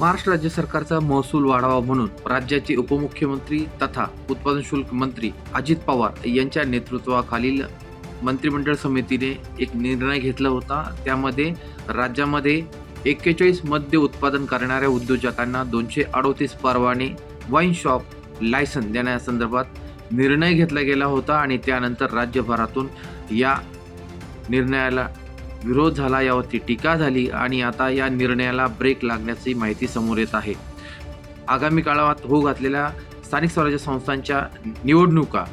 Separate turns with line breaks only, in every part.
महाराष्ट्र राज्य सरकारचा महसूल वाढावा म्हणून राज्याचे उपमुख्यमंत्री तथा उत्पादन शुल्क मंत्री अजित पवार यांच्या नेतृत्वाखालील मंत्रिमंडळ समितीने एक निर्णय घेतला होता. त्यामध्ये राज्यामध्ये एक्केचाळीस मद्य उत्पादन करणाऱ्या उद्योजकांना दोनशे अडोतीस परवाने वाईन शॉप लायसन देण्यासंदर्भात निर्णय घेतला गेला होता आणि त्यानंतर राज्यभरातून या निर्णयाला विरोध झाला यावरती टीका झाली आणि आता या निर्णयाला ब्रेक लागण्याची माहिती समोर येत आहे. आगामी काळात होऊ घातलेल्या स्थानिक स्वराज्य संस्थांच्या निवडणुका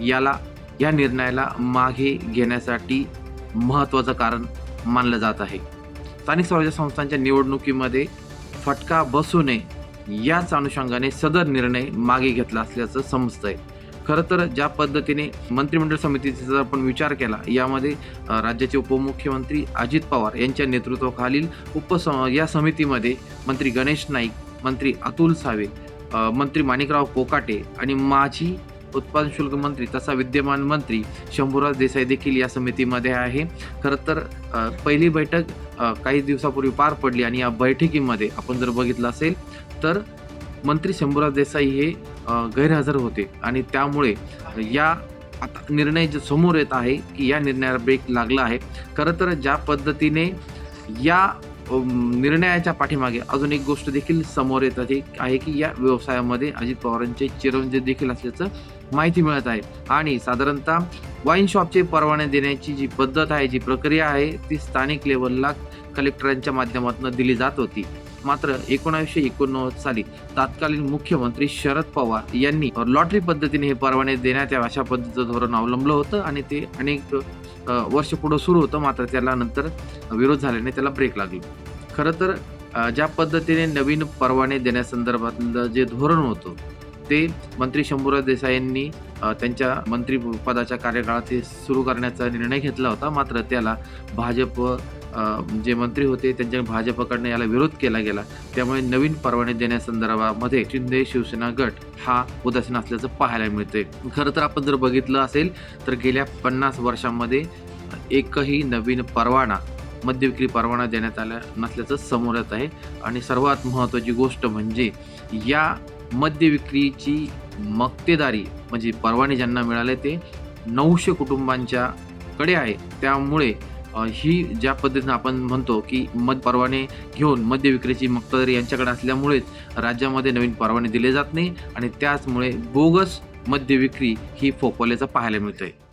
याला या निर्णयाला मागे घेण्यासाठी महत्त्वाचं कारण मानलं जात आहे. स्थानिक स्वराज्य संस्थांच्या निवडणुकीमध्ये फटका बसू नये याच अनुषंगाने सदर निर्णय मागे घेतला असल्याचं समजतं आहे खरं तर ज्या पद्धतीने मंत्रिमंडळ समितीचा जर आपण विचार केला यामध्ये राज्याचे उपमुख्यमंत्री अजित पवार यांच्या नेतृत्वाखालील उपस या समितीमध्ये मंत्री गणेश नाईक मंत्री अतुल सावे मंत्री माणिकराव कोकाटे आणि माजी उत्पादन शुल्क मंत्री तसा विद्यमान मंत्री शंभूराज देसाई देखील या समितीमध्ये आहे. खरं तर पहिली बैठक काही दिवसापूर्वी पार पडली आणि या बैठकीमध्ये आपण जर बघितलं असेल तर मंत्री शंभूराज देसाई हे गैरहजर होते. आणि त्यामुळे या आता निर्णय जो समोर येत आहे की या निर्णयाला ब्रेक लागला आहे. खरं तर ज्या पद्धतीने या निर्णयाच्या पाठीमागे अजून एक गोष्ट देखील समोर येत आहे आहे की या व्यवसायामध्ये अजित पवारांचे चिरंजीव देखील असल्याचं माहिती मिळत आहे. आणि साधारणतः वाईन शॉपचे परवाने देण्याची जी पद्धत आहे जी प्रक्रिया आहे ती स्थानिक लेवलला कलेक्टरांच्या माध्यमातून दिली जात होती. मात्र एकोणावीसशे एकोणनव्वद साली तत्कालीन मुख्यमंत्री शरद पवार यांनी लॉटरी पद्धतीने हे परवाने देण्यात यावे अशा पद्धतीचं धोरण अवलंबलं होतं आणि ते अनेक वर्ष पुढं सुरू होतं मात्र त्याला नंतर विरोध झाल्याने त्याला ब्रेक लागली. खरं तर ज्या पद्धतीने नवीन परवाने देण्यासंदर्भातलं जे धोरण होतं ते मंत्री शंभूराज देसाई यांनी त्यांच्या मंत्रिपदाच्या कार्यकाळात ते सुरू करण्याचा निर्णय घेतला होता. मात्र त्याला भाजप जे मंत्री होते त्यांच्या भाजपकडनं याला विरोध केला गेला. त्यामुळे नवीन परवाने देण्यासंदर्भामध्ये शिंदे शिवसेना गट हा उदासीन असल्याचं पाहायला मिळते खरं तर आपण जर बघितलं असेल तर गेल्या पन्नास वर्षांमध्ये एकही नवीन परवाना मद्यविक्री परवाना देण्यात आला नसल्याचं समोर येत आहे. आणि सर्वात महत्त्वाची गोष्ट म्हणजे या मद्य विक्रीची मक्तेदारी म्हणजे परवाने ज्यांना मिळाले ते नऊशे कुटुंबांच्या कडे आहे. त्यामुळे ही ज्या पद्धतीनं आपण म्हणतो की मद परवाने घेऊन मद्य विक्रीची मक्तेदारी यांच्याकडे असल्यामुळेच राज्यामध्ये नवीन परवाने दिले जात नाही आणि त्याचमुळे बोगस मद्य विक्री ही फोफवल्याचं पाहायला मिळतं आहे